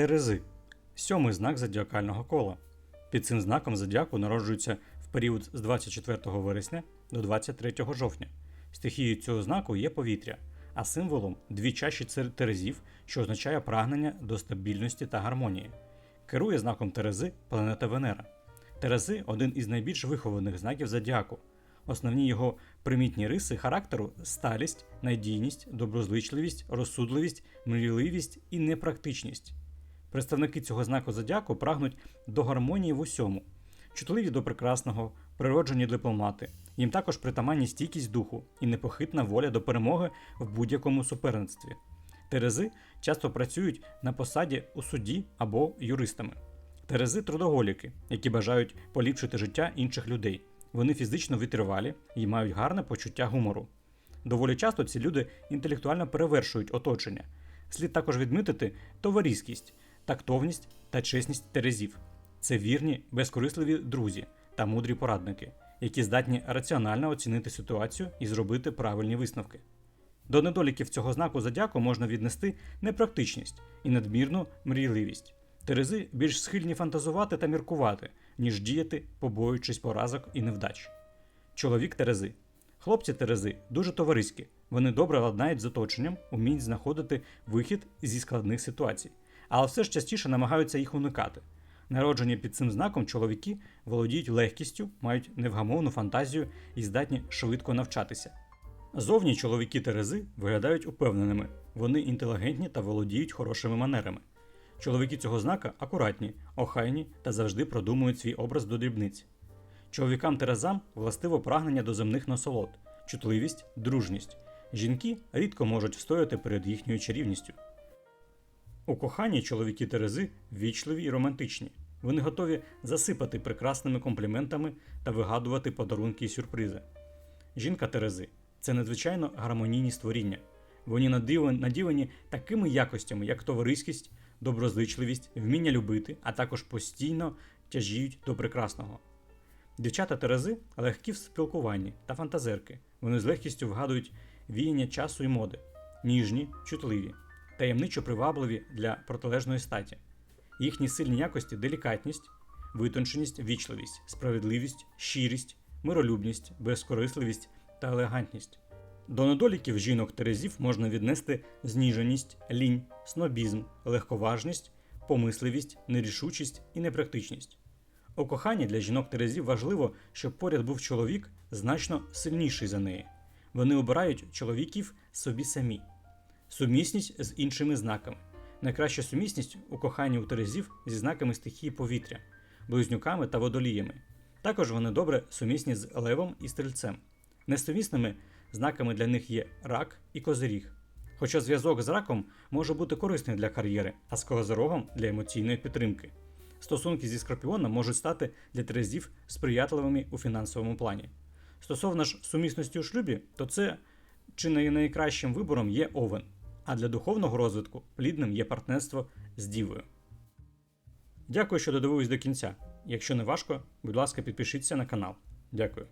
Терези сьомий знак зодіакального кола. Під цим знаком зодіаку народжуються в період з 24 вересня до 23 жовтня. Стихією цього знаку є повітря, а символом дві чаші терезів, що означає прагнення до стабільності та гармонії. Керує знаком Терези планета Венера. Терези один із найбільш вихованих знаків зодіаку. Основні його примітні риси характеру сталість, надійність, доброзичливість, розсудливість, мрійливість і непрактичність. Представники цього знаку зодіаку прагнуть до гармонії в усьому, чутливі до прекрасного, природжені дипломати. Їм також притаманні стійкість духу і непохитна воля до перемоги в будь-якому суперництві. Терези часто працюють на посаді у суді або юристами. Терези трудоголіки, які бажають поліпшити життя інших людей. Вони фізично витривалі і мають гарне почуття гумору. Доволі часто ці люди інтелектуально перевершують оточення. Слід також відмітити товариськість, тактовність та чесність терезів. Це вірні, безкорисливі друзі та мудрі порадники, які здатні раціонально оцінити ситуацію і зробити правильні висновки. До недоліків цього знаку зодіаку можна віднести непрактичність і надмірну мрійливість. Терези більш схильні фантазувати та міркувати, ніж діяти, побоюючись поразок і невдач. Чоловік Терези. Хлопці Терези дуже товариські. Вони добре ладнають з оточенням, уміють знаходити вихід зі складних ситуацій, але все ж частіше намагаються їх уникати. Народжені під цим знаком чоловіки володіють легкістю, мають невгамовну фантазію і здатні швидко навчатися. Зовні чоловіки Терези виглядають упевненими, вони інтелігентні та володіють хорошими манерами. Чоловіки цього знака акуратні, охайні та завжди продумують свій образ до дрібниць. Чоловікам Терезам властиво прагнення до земних насолод, чутливість, дружність. Жінки рідко можуть встояти перед їхньою чарівністю. У коханні чоловіки Терези ввічливі і романтичні. Вони готові засипати прекрасними компліментами та вигадувати подарунки і сюрпризи. Жінка Терези це надзвичайно гармонійні створіння. Вони наділені такими якостями, як товариськість, доброзичливість, вміння любити, а також постійно тяжіють до прекрасного. Дівчата Терези легкі в спілкуванні та фантазерки. Вони з легкістю вгадують віяння часу і моди, ніжні, чутливі, таємничо привабливі для протилежної статі. Їхні сильні якості делікатність, витонченість, вічливість, справедливість, щирість, миролюбність, безкорисливість та елегантність. До недоліків жінок Терезів можна віднести зніженість, лінь, снобізм, легковажність, помисливість, нерішучість і непрактичність. У коханні для жінок Терезів важливо, щоб поряд був чоловік значно сильніший за неї. Вони обирають чоловіків собі самі. Сумісність з іншими знаками. Найкраща сумісність у коханні у Терезів зі знаками стихії повітря, близнюками та водоліями. Також вони добре сумісні з левом і стрільцем. Несумісними знаками для них є рак і козиріг. Хоча зв'язок з раком може бути корисний для кар'єри, а з козирогом для емоційної підтримки. Стосунки зі скорпіоном можуть стати для терезів сприятливими у фінансовому плані. Стосовно ж сумісності у шлюбі, то це чи найкращим вибором є овен, а для духовного розвитку плідним є партнерство з дівою. Дякую, що додивились до кінця. Якщо не важко, будь ласка, підпишіться на канал. Дякую.